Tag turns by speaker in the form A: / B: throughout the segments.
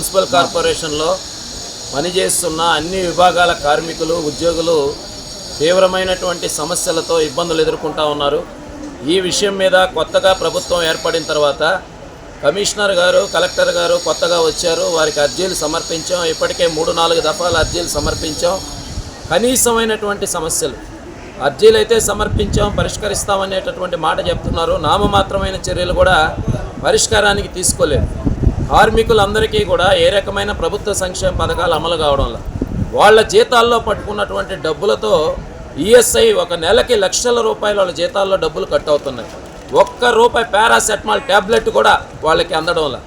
A: Municipal
B: కార్పొరేషన్లో పనిచేస్తున్న అన్ని విభాగాల కార్మికులు ఉద్యోగులు తీవ్రమైనటువంటి సమస్యలతో ఇబ్బందులు ఎదుర్కొంటా ఉన్నారు. ఈ విషయం మీద కొత్తగా ప్రభుత్వం ఏర్పడిన తర్వాత కమిషనర్ గారు కలెక్టర్ గారు కొత్తగా వచ్చారు. వారికి అర్జీలు సమర్పించాం. ఇప్పటికే మూడు నాలుగు దఫాలు అర్జీలు సమర్పించాం. కనీసమైనటువంటి సమస్యలు. అర్జీలు అయితే సమర్పించాం పరిష్కరిస్తామనేటటువంటి మాట చెప్తున్నారు. నామమాత్రమైన చర్యలు కూడా పరిష్కారానికి తీసుకోలేదు. కార్మికులందరికీ కూడా ఏ రకమైన ప్రభుత్వ సంక్షేమ పథకాలు అమలు కావడంలో వాళ్ళ జీతాల్లో పట్టుకున్నటువంటి డబ్బులతో ఈఎస్ఐ ఒక నెలకి లక్షల రూపాయలు వాళ్ళ జీతాల్లో డబ్బులు కట్ అవుతున్నాయి. ఒక్క రూపాయి పారాసెటమాల్ ట్యాబ్లెట్ కూడా వాళ్ళకి అందడంలా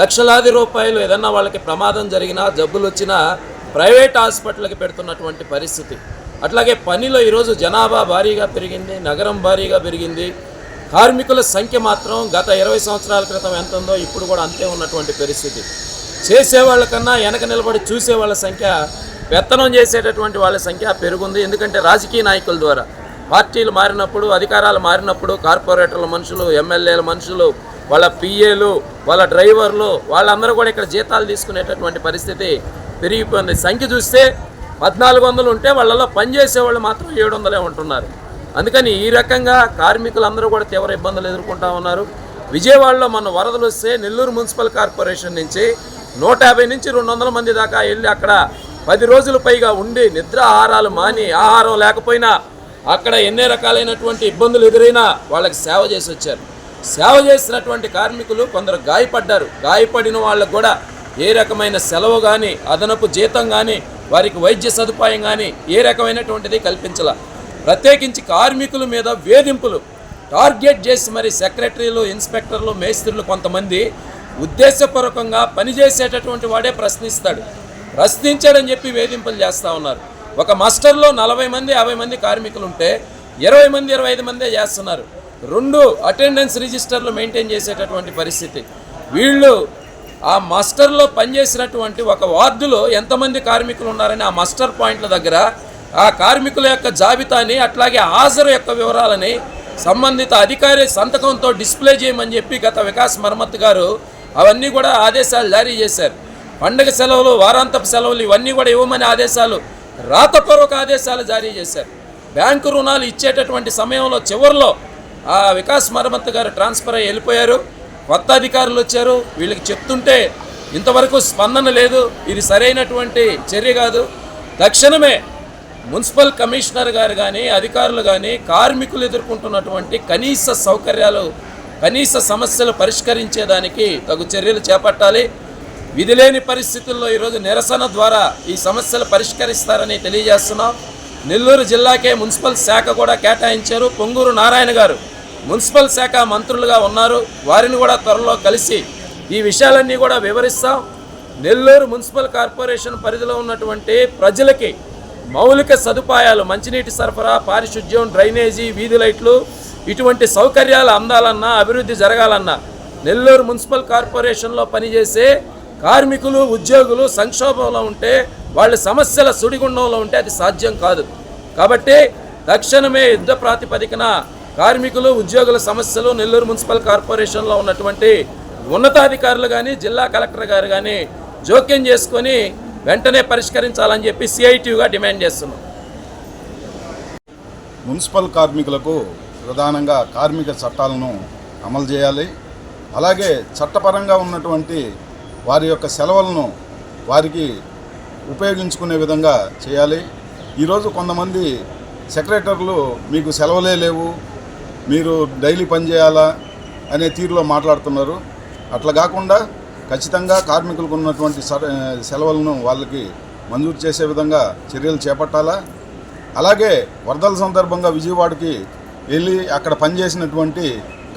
B: లక్షలాది రూపాయలు ఏదన్నా వాళ్ళకి ప్రమాదం జరిగినా జబ్బులు వచ్చినా ప్రైవేట్ హాస్పిటల్కి పెడుతున్నటువంటి పరిస్థితి. అట్లాగే పనిలో ఈరోజు జనాభా భారీగా పెరిగింది నగరం భారీగా పెరిగింది. కార్మికుల సంఖ్య మాత్రం గత ఇరవై సంవత్సరాల క్రితం ఎంత ఉందో ఇప్పుడు కూడా అంతే ఉన్నటువంటి పరిస్థితి. చేసేవాళ్ళకన్నా వెనక నిలబడి చూసే వాళ్ళ సంఖ్య పెత్తనం చేసేటటువంటి వాళ్ళ సంఖ్య పెరుగుంది. ఎందుకంటే రాజకీయ నాయకుల ద్వారా పార్టీలు మారినప్పుడు అధికారాలు మారినప్పుడు కార్పొరేటర్ల మనుషులు ఎమ్మెల్యేల మనుషులు వాళ్ళ పిఏలు వాళ్ళ డ్రైవర్లు వాళ్ళందరూ కూడా ఇక్కడ జీతాలు తీసుకునేటటువంటి పరిస్థితి పెరిగిపోయింది. సంఖ్య చూస్తే పద్నాలుగు వందలు ఉంటే వాళ్ళలో పనిచేసేవాళ్ళు మాత్రం ఏడు వందలే ఉంటున్నారు. అందుకని ఈ రకంగా కార్మికులందరూ కూడా తీవ్ర ఇబ్బందులు ఎదుర్కొంటా ఉన్నారు. విజయవాడలో మన వరదలు వస్తే నెల్లూరు మున్సిపల్ కార్పొరేషన్ నుంచి నూట యాభై నుంచి రెండు వందల మంది దాకా వెళ్ళి అక్కడ పది రోజులు పైగా ఉండి నిద్ర ఆహారాలు మాని ఆహారం లేకపోయినా అక్కడ ఎన్ని రకాలైనటువంటి ఇబ్బందులు ఎదురైనా వాళ్ళకి సేవ చేసి వచ్చారు. సేవ చేసినటువంటి కార్మికులు కొందరు గాయపడ్డారు. గాయపడిన వాళ్ళకు కూడా ఏ రకమైన సెలవు కానీ అదనపు జీతం కానీ వారికి వైద్య సదుపాయం కానీ ఏ రకమైనటువంటిది కల్పించాల. ప్రత్యేకించి కార్మికుల మీద వేధింపులు. టార్గెట్ చేసి మరి సెక్రటరీలు ఇన్స్పెక్టర్లు మేస్త్రులు కొంతమంది ఉద్దేశపూర్వకంగా పనిచేసేటటువంటి వాడే ప్రశ్నిస్తాడు. ప్రశ్నించాడని చెప్పి వేధింపులు చేస్తూ ఉన్నారు. ఒక మస్టర్లో నలభై మంది యాభై మంది కార్మికులు ఉంటే ఇరవై మంది ఇరవై ఐదు మందే చేస్తున్నారు. రెండు అటెండెన్స్ రిజిస్టర్లు మెయింటైన్ చేసేటటువంటి పరిస్థితి. వీళ్ళు ఆ మస్టర్లో పనిచేసినటువంటి ఒక వార్డులో ఎంతమంది కార్మికులు ఉన్నారని ఆ మస్టర్ పాయింట్ల దగ్గర ఆ కార్మికుల యొక్క జాబితాని అట్లాగే హాజరు యొక్క వివరాలని సంబంధిత అధికారి సంతకంతో డిస్ప్లే చేయమని చెప్పి గత వికాస్ మరమ్మత్ గారు అవన్నీ కూడా ఆదేశాలు జారీ చేశారు. పండగ సెలవులు వారాంతపు సెలవులు ఇవన్నీ కూడా ఇవ్వమని ఆదేశాలు రాతపూర్వక ఆదేశాలు జారీ చేశారు. బ్యాంకు రుణాలు ఇచ్చేటటువంటి సమయంలో చివరిలో ఆ వికాస్ మరమ్మత్ గారు ట్రాన్స్ఫర్ అయ్యి వెళ్ళిపోయారు. కొత్త అధికారులు వచ్చారు. వీళ్ళకి చెప్తుంటే ఇంతవరకు స్పందన లేదు. ఇది సరైనటువంటి చర్య కాదు. తక్షణమే మున్సిపల్ కమిషనర్ గారు కానీ అధికారులు కానీ కార్మికులు ఎదుర్కొంటున్నటువంటి కనీస సౌకర్యాలు కనీస సమస్యలు పరిష్కరించేదానికి తగు చర్యలు చేపట్టాలి. విధిలేని పరిస్థితుల్లో ఈరోజు నిరసన ద్వారా ఈ సమస్యలు పరిష్కరిస్తారని తెలియజేస్తున్నాం. నెల్లూరు జిల్లాకే మున్సిపల్ శాఖ కూడా కేటాయించారు. పొంగూరు నారాయణ గారు మున్సిపల్ శాఖ మంత్రులుగా ఉన్నారు. వారిని కూడా త్వరలో కలిసి ఈ విషయాలన్నీ కూడా వివరిస్తాం. నెల్లూరు మున్సిపల్ కార్పొరేషన్ పరిధిలో ఉన్నటువంటి ప్రజలకి మౌలిక సదుపాయాలు మంచినీటి సరఫరా పారిశుద్ధ్యం డ్రైనేజీ వీధి లైట్లు ఇటువంటి సౌకర్యాలు అందాలన్నా అభివృద్ధి జరగాలన్నా నెల్లూరు మున్సిపల్ కార్పొరేషన్లో పనిచేసే కార్మికులు ఉద్యోగులు సంక్షోభంలో ఉంటే వాళ్ళ సమస్యల సుడిగుండంలో ఉంటే అది సాధ్యం కాదు. కాబట్టి తక్షణమే యుద్ధ ప్రాతిపదికన కార్మికులు ఉద్యోగుల సమస్యలు నెల్లూరు మున్సిపల్ కార్పొరేషన్లో ఉన్నటువంటి ఉన్నతాధికారులు కానీ జిల్లా కలెక్టర్ గారు కానీ జోక్యం చేసుకొని వెంటనే పరిష్కరించాలని చెప్పి సిఐటియుగా డిమాండ్ చేస్తున్నాం.
C: మున్సిపల్ కార్మికులకు ప్రధానంగా కార్మిక చట్టాలను అమలు చేయాలి. అలాగే చట్టపరంగా ఉన్నటువంటి వారి యొక్క సెలవులను వారికి ఉపయోగించుకునే విధంగా చేయాలి. ఈరోజు కొంతమంది సెక్రటరీలు మీకు సెలవులే లేవు మీరు డైలీ పనిచేయాలా అనే తీరులో మాట్లాడుతున్నారు. అట్లా కాకుండా ఖచ్చితంగా కార్మికులకు ఉన్నటువంటి సెలవులను వాళ్ళకి మంజూరు చేసే విధంగా చర్యలు చేపట్టాలా? అలాగే వరదల సందర్భంగా విజయవాడకి వెళ్ళి అక్కడ పనిచేసినటువంటి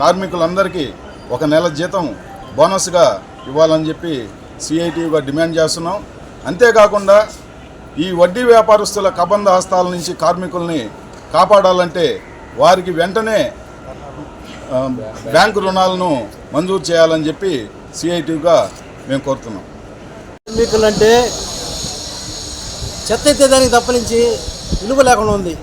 C: కార్మికులందరికీ ఒక నెల జీతం బోనస్గా ఇవ్వాలని చెప్పి సిఐటీగా డిమాండ్ చేస్తున్నాం. అంతేకాకుండా ఈ వడ్డీ వ్యాపారస్తుల కబంధ హస్తాల నుంచి కార్మికుల్ని కాపాడాలంటే వారికి వెంటనే బ్యాంకు రుణాలను మంజూరు చేయాలని చెప్పి సిఐటిగా మేము కోరుతున్నాం.
D: కార్మికులు అంటే చెత్త ఎత్తేదానికి తప్పనించి విలువ లేకుండా ఉంది.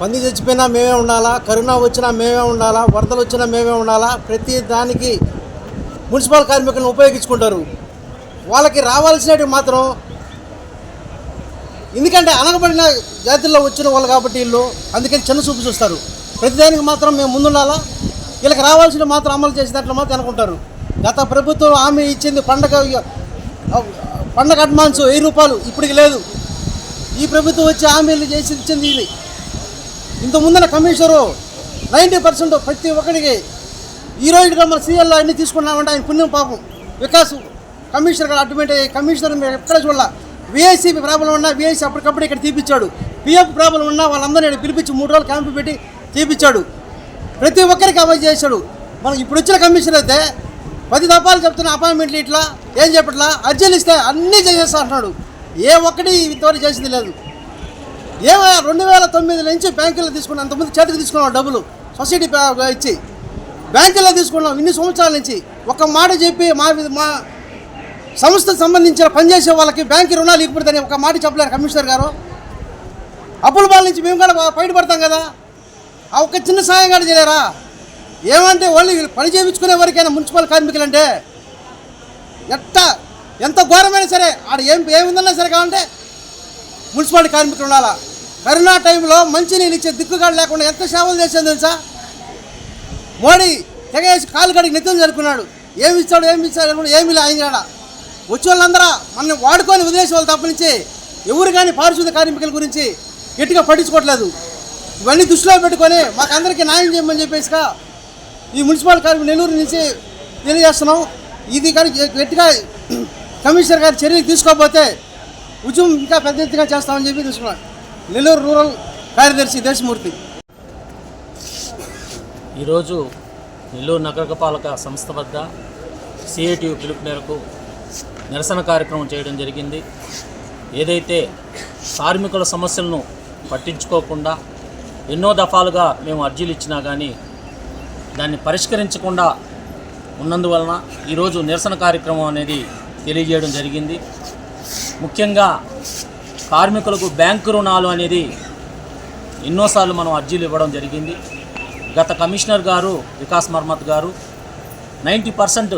D: పంది చచ్చిపోయినా మేమే ఉండాలా కరోనా వచ్చినా మేమే ఉండాలా వరదలు వచ్చినా మేమే ఉండాలా ప్రతి దానికి మున్సిపల్ కార్మికులను ఉపయోగించుకుంటారు. వాళ్ళకి రావాల్సినవి మాత్రం ఎందుకంటే అనగబడిన జాతుల్లో వచ్చిన వాళ్ళు కాబట్టి వీళ్ళు అందుకని చిన్న చూపు చూస్తారు ప్రతిదానికి మాత్రం మేము ముందుండాలా వీళ్ళకి రావాల్సిన మాత్రం అమలు చేసినట్లు మాత్రం అనుకుంటారు. గత ప్రభుత్వం హామీ ఇచ్చింది పండగ పండగ అడ్వాన్స్ వెయ్యి రూపాయలు ఇప్పటికి లేదు. ఈ ప్రభుత్వం వచ్చి హామీలు చేసి ఇచ్చింది ఇది. ఇంత ముందర కమిషనరు నైంటీ పర్సెంట్ ప్రతి ఒక్కరికి ఈ రోజు మన సీఎల్లో అన్ని తీసుకున్నామంటే ఆయన పుణ్యం పాపం. వికాస్ కమిషనర్ గారు అడ్డుమెంట్ అయ్యి కమిషనర్ మీరు ఎక్కడ చూడాల. విఐసీ ప్రాబ్లం ఉన్నా విఐసీ అప్పటికప్పుడు ఇక్కడ తీపిచ్చాడు. పిఎఫ్ ప్రాబ్లం ఉన్నా వాళ్ళందరినీ ఇక్కడ పిలిపించి మూడు రోజులు క్యాంపు పెట్టి తీపిచ్చాడు. ప్రతి ఒక్కరికి అమలు చేశాడు. మనం ఇప్పుడు వచ్చిన కమిషనర్ అయితే పది దఫాలు చెప్తున్న అపాయింట్మెంట్లు ఇట్లా ఏం చెప్పట్లా? అర్జీలు ఇస్తే అన్నీ చేసేస్తా అంటున్నాడు. ఏ ఒక్కటి ఇంతవరకు చేసింది లేదు. ఏమయ్యా రెండు వేల తొమ్మిది నుంచి బ్యాంకుల్లో తీసుకున్నాం. అంతకుముందు చేతికి తీసుకున్నాం డబ్బులు. సొసైటీ ఇచ్చి. బ్యాంకుల్లో తీసుకున్నాం ఇన్ని సంవత్సరాల నుంచి. ఒక మాట చెప్పి మా మా సంస్థకు సంబంధించిన పనిచేసే వాళ్ళకి బ్యాంకు రుణాలు ఇవ్వబడతాయని ఒక మాట చెప్పలేరు కమిషనర్ గారు. అప్పుల బాల నుంచి మేము కూడా బయటపడతాం కదా. ఆ ఒక్క చిన్న సాయం కూడా చేయలేరా? ఏమంటే వాళ్ళు వీళ్ళు పని చేయించుకునే వరకైనా మున్సిపల్ కార్మికులు అంటే ఎట్ట ఎంత ఘోరమైనా సరే ఆడ ఏం ఏముందన్నా సరే కావాలంటే మున్సిపాలిటీ కార్మికులు ఉండాలా? కరోనా టైంలో మంచి నీళ్ళు ఇచ్చే దిక్కుగాడు లేకుండా ఎంత సేవలు చేసేది తెలుసా? మోడీ తెగేసి కాలు కడిగి నిత్యం జరుపుకున్నాడు. ఏమి ఇస్తాడు ఏమి ఇస్తాడు అనుకుంటే ఏమి ఆయన వచ్చే వాళ్ళందరూ మన వాడుకొని వదిలేసే వాళ్ళు తప్పనించి ఎవరు కానీ పారిశుద్ధ కార్మికుల గురించి గట్టిగా పట్టించుకోవట్లేదు. ఇవన్నీ దృష్టిలో పెట్టుకొని మాకు అందరికీ న్యాయం చేయమని చెప్పేసిగా ఈ మున్సిపల్ కార్మిక నెల్లూరు నుంచి తెలియజేస్తున్నాం. ఇది కానీ గట్టిగా కమిషనర్ గారి చర్యలు తీసుకోకపోతే ఉద్యమం ఇంకా పెద్ద ఎత్తుగా చేస్తామని చెప్పి తీసుకున్నాను నెల్లూరు రూరల్ కార్యదర్శి దేశమూర్తి.
E: ఈరోజు నెల్లూరు నగరపాలక సంస్థ వద్ద సిఐటియు పిలుపు మేరకు నిరసన కార్యక్రమం చేయడం జరిగింది. ఏదైతే కార్మికుల సమస్యలను పట్టించుకోకుండా ఎన్నో దఫాలుగా మేము అర్జీలు ఇచ్చినా కానీ దాన్ని పరిష్కరించకుండా ఉన్నందువలన ఈరోజు నిరసన కార్యక్రమం అనేది తెలియజేయడం జరిగింది. ముఖ్యంగా కార్మికులకు బ్యాంకు రుణాలు అనేది ఎన్నోసార్లు మనం అర్జీలు ఇవ్వడం జరిగింది. గత కమిషనర్ గారు వికాస్ మర్మత్ గారు నైంటీ పర్సెంట్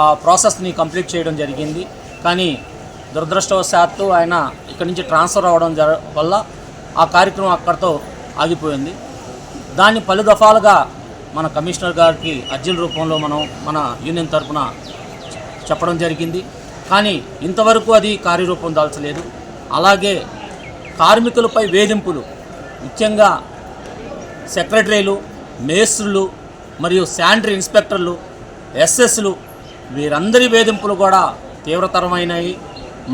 E: ఆ ప్రాసెస్ని కంప్లీట్ చేయడం జరిగింది. కానీ దురదృష్టవశాత్తు ఆయన ఇక్కడి నుంచి ట్రాన్స్ఫర్ అవ్వడం వల్ల ఆ కార్యక్రమం అక్కడితో ఆగిపోయింది. దాన్ని పలు దఫాలుగా మన కమిషనర్ గారికి అర్జీల రూపంలో మనం మన యూనియన్ తరఫున చెప్పడం జరిగింది. కానీ ఇంతవరకు అది కార్యరూపం దాల్చలేదు. అలాగే కార్మికులపై వేధింపులు ముఖ్యంగా సెక్రటరీలు మేస్త్రులు మరియు శానిటరీ ఇన్స్పెక్టర్లు ఎస్ఎస్లు వీరందరి వేధింపులు కూడా తీవ్రతరమైనవి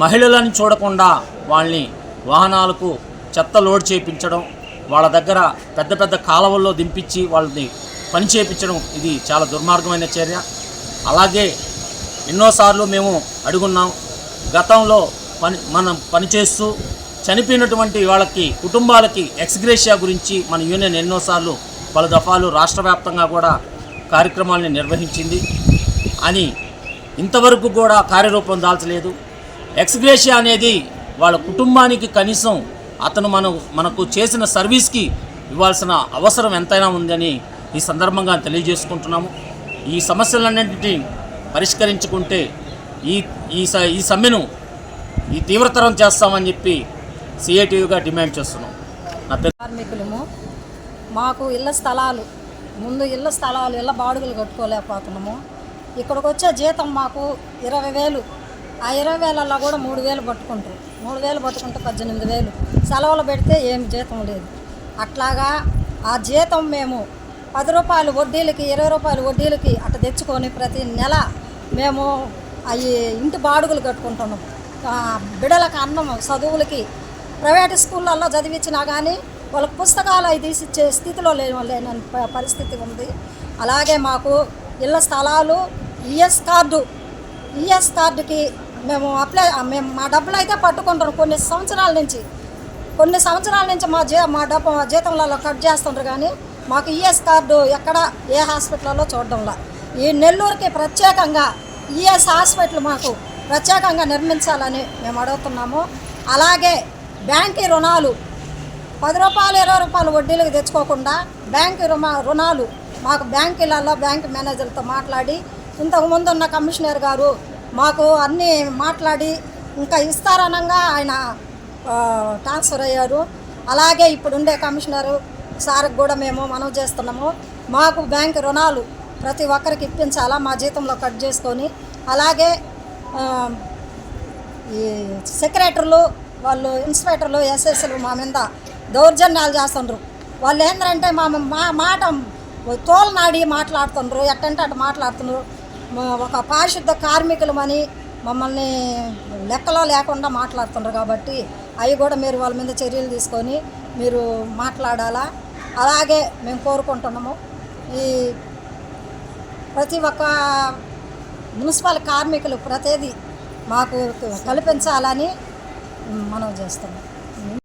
E: మహిళలను చూడకుండా వాళ్ళని వాహనాలకు చెత్త లోడ్ చేయించడం వాళ్ళ దగ్గర పెద్ద పెద్ద కాలువల్లో దింపించి వాళ్ళని పని చేయించడం ఇది చాలా దుర్మార్గమైన చర్య. అలాగే ఎన్నోసార్లు మేము అడుగున్నాం గతంలో పని మనం పనిచేస్తూ చనిపోయినటువంటి వాళ్ళకి కుటుంబాలకి ఎక్స్గ్రేషియా గురించి మన యూనియన్ ఎన్నోసార్లు పలు దఫాలు రాష్ట్ర వ్యాప్తంగా కూడా కార్యక్రమాలని నిర్వహించింది. అని ఇంతవరకు కూడా కార్యరూపం దాల్చలేదు. ఎక్స్గ్రేషియా అనేది వాళ్ళ కుటుంబానికి కనీసం అతను మనం మనకు చేసిన సర్వీస్కి ఇవ్వాల్సిన అవసరం ఎంతైనా ఉందని ఈ సందర్భంగా తెలియజేసుకుంటున్నాము. ఈ సమస్యలన్నింటినీ పరిష్కరించుకుంటే ఈ ఈ స- ఈ సమ్మెను ఈ తీవ్రతరం చేస్తామని చెప్పి సిఐటియుగా డిమాండ్ చేస్తున్నాం.
F: కార్మికులము మాకు ఇళ్ళ స్థలాలు ముందు ఇళ్ళ స్థలాలు ఇళ్ళ బాడుగులు కట్టుకోలేకపోతున్నాము. ఇక్కడికి వచ్చే జీతం మాకు ఇరవై వేలు. ఆ ఇరవై వేలల్లో కూడా మూడు వేలు పట్టుకుంటారు. మూడు వేలు పట్టుకుంటే పద్దెనిమిది వేలు. సెలవులు పెడితే ఏం జీతం లేదు. అట్లాగా ఆ జీతం మేము పది రూపాయలు వడ్డీలకి ఇరవై రూపాయలు వడ్డీలకి అట్ట తెచ్చుకొని ప్రతి నెల మేము అవి ఇంటి బాడుగులు కట్టుకుంటున్నాం. బిడలకు అన్నం చదువులకి ప్రైవేట్ స్కూళ్ళల్లో చదివించినా కానీ వాళ్ళకి పుస్తకాలు అవి తీసిచ్చే స్థితిలో లేని లేని పరిస్థితి ఉంది. అలాగే మాకు ఇళ్ళ స్థలాలు ఈఎస్ కార్డు ఈఎస్ కార్డుకి మేము అప్లై మేము మా డబ్బులు అయితే పట్టుకుంటాం కొన్ని సంవత్సరాల నుంచి కొన్ని సంవత్సరాల నుంచి మా జీ మా డబ్బు మా జీతంలలో కట్ చేస్తుంటారు కానీ మాకు ఈఎస్ కార్డు ఎక్కడ ఏ హాస్పిటల్లో చూడడంలా. ఈ నెల్లూరుకి ప్రత్యేకంగా ఈఎస్ హాస్పిటల్ మాకు ప్రత్యేకంగా నిర్మించాలని మేము అడుగుతున్నాము. అలాగే బ్యాంకీ రుణాలు పది రూపాయలు ఇరవై రూపాయలు వడ్డీలకు తెచ్చుకోకుండా బ్యాంకు రుణ రుణాలు మాకు బ్యాంకులలో బ్యాంక్ మేనేజర్తో మాట్లాడి ఇంతకు ముందు ఉన్న కమిషనర్ గారు మాకు అన్నీ మాట్లాడి ఇంకా ఇస్తారనంగా ఆయన ట్రాన్స్ఫర్ అయ్యారు. అలాగే ఇప్పుడు ఉండే కమిషనరు సార్కి కూడా మేము మనవి చేస్తున్నాము. మాకు బ్యాంక్ రుణాలు ప్రతి ఒక్కరికి ఇప్పించాలా మా జీతంలో కట్ చేసుకొని. అలాగే ఈ సెక్రటరీలు వాళ్ళు ఇన్స్పెక్టర్లు ఎస్ఎస్లు మా మీద దౌర్జన్యాలు చేస్తుండ్రు. వాళ్ళు ఏంటంటే మా మా మాట తోలనాడి మాట్లాడుతుండ్రు ఎట్టంటే అటు మాట్లాడుతుండ్రు. ఒక పారిశుద్ధ కార్మికులమని మమ్మల్ని లెక్కలో లేకుండా మాట్లాడుతుండ్రు కాబట్టి అవి కూడా మీరు వాళ్ళ మీద చర్యలు తీసుకొని మీరు మాట్లాడాలా? అలాగే మేము కోరుకుంటున్నాము. ఈ ప్రతి ఒక్క మున్సిపల్ కార్మికులు ప్రతిదీ మాకు కల్పించాలని మనం చేస్తున్నాం.